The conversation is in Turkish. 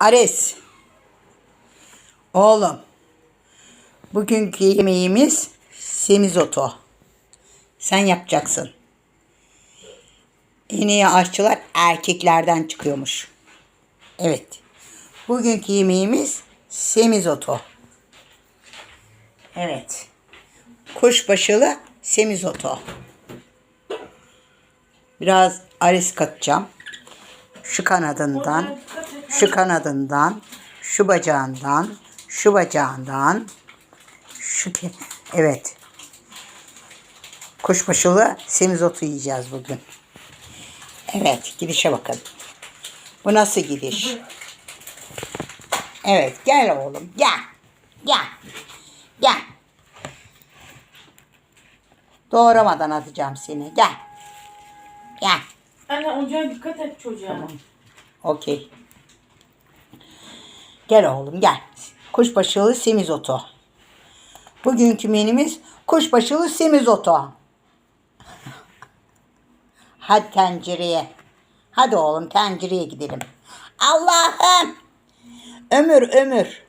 Ares. Oğlum. Bugünkü yemeğimiz semizoto. Sen yapacaksın. En iyi aşçılar erkeklerden çıkıyormuş. Evet. Bugünkü yemeğimiz semizoto. Evet. Kuşbaşılı semizoto. Biraz aris katacağım. Şu kanadından, şu kanadından, şu bacağından, şu bacağından, şu evet. Kuşbaşılı semizotu yiyeceğiz bugün. Evet, gidişe bakın. Bu nasıl gidiş? Evet, gel oğlum, gel. Gel. Gel. Doğramadan atacağım seni. Gel. Gel. Anne ocağa dikkat et çocuğa. Okey. Gel oğlum gel. Kuşbaşılı semizotu. Bugünkü menümüz kuşbaşılı semizotu. Hadi tencereye. Hadi oğlum tencereye gidelim. Allah'ım. Ömür ömür.